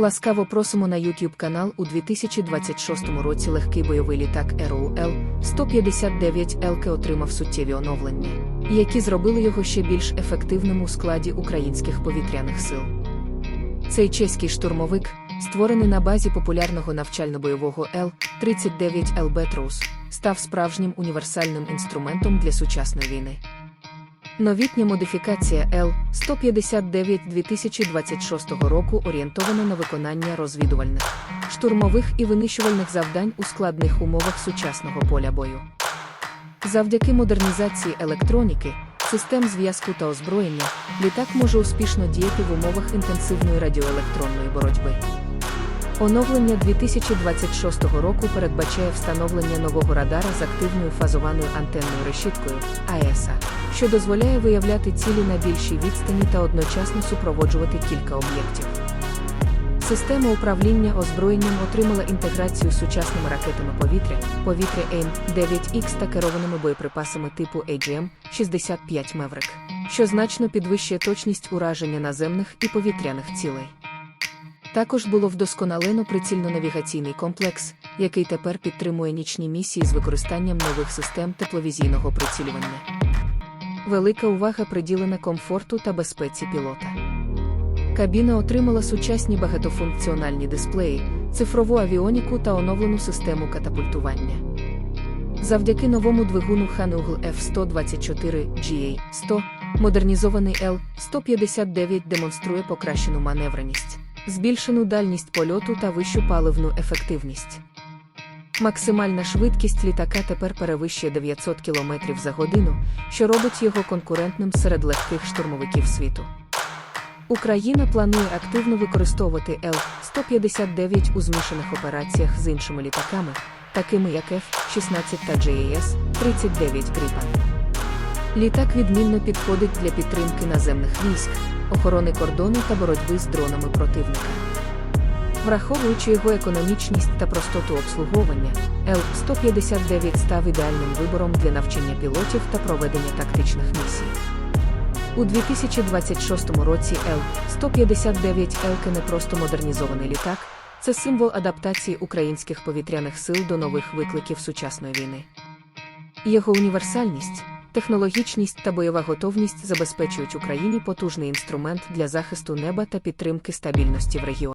Ласкаво просимо на YouTube канал у 2026 році легкий бойовий літак ROL 159 ЛК отримав суттєві оновлення, які зробили його ще більш ефективним у складі українських повітряних сил. Цей чеський штурмовик, створений на базі популярного навчально-бойового Л-39 Albatros, став справжнім універсальним інструментом для сучасної війни. Новітня модифікація Л-159 2026 року орієнтована на виконання розвідувальних, штурмових і винищувальних завдань у складних умовах сучасного поля бою. Завдяки модернізації електроніки, систем зв'язку та озброєння, літак може успішно діяти в умовах інтенсивної радіоелектронної боротьби. Оновлення 2026 року передбачає встановлення нового радара з активною фазованою антенною решіткою АЕСА, що дозволяє виявляти цілі на більшій відстані та одночасно супроводжувати кілька об'єктів. Система управління озброєнням отримала інтеграцію з сучасними ракетами повітря, повітря АIM-9X та керованими боєприпасами типу AGM-65 Меврик, що значно підвищує точність ураження наземних і повітряних цілей. Також було вдосконалено прицільно-навігаційний комплекс, який тепер підтримує нічні місії з використанням нових систем тепловізійного прицілювання. Велика увага приділена комфорту та безпеці пілота. Кабіна отримала сучасні багатофункціональні дисплеї, цифрову авіоніку та оновлену систему катапультування. Завдяки новому двигуну Hanuгл F124 GA100 модернізований L-159 демонструє покращену маневреність, збільшену дальність польоту та вищу паливну ефективність. Максимальна швидкість літака тепер перевищує 900 км за годину, що робить його конкурентним серед легких штурмовиків світу. Україна планує активно використовувати Л-159 у змішаних операціях з іншими літаками, такими як F-16 та JAS-39 Gripen. Літак відмінно підходить для підтримки наземних військ, охорони кордону та боротьби з дронами противника. Враховуючи його економічність та простоту обслуговування, Л-159 став ідеальним вибором для навчання пілотів та проведення тактичних місій. У 2026 році Л-159 ЛК не просто модернізований літак, це символ адаптації українських повітряних сил до нових викликів сучасної війни. Його універсальність, технологічність та бойова готовність забезпечують Україні потужний інструмент для захисту неба та підтримки стабільності в регіоні.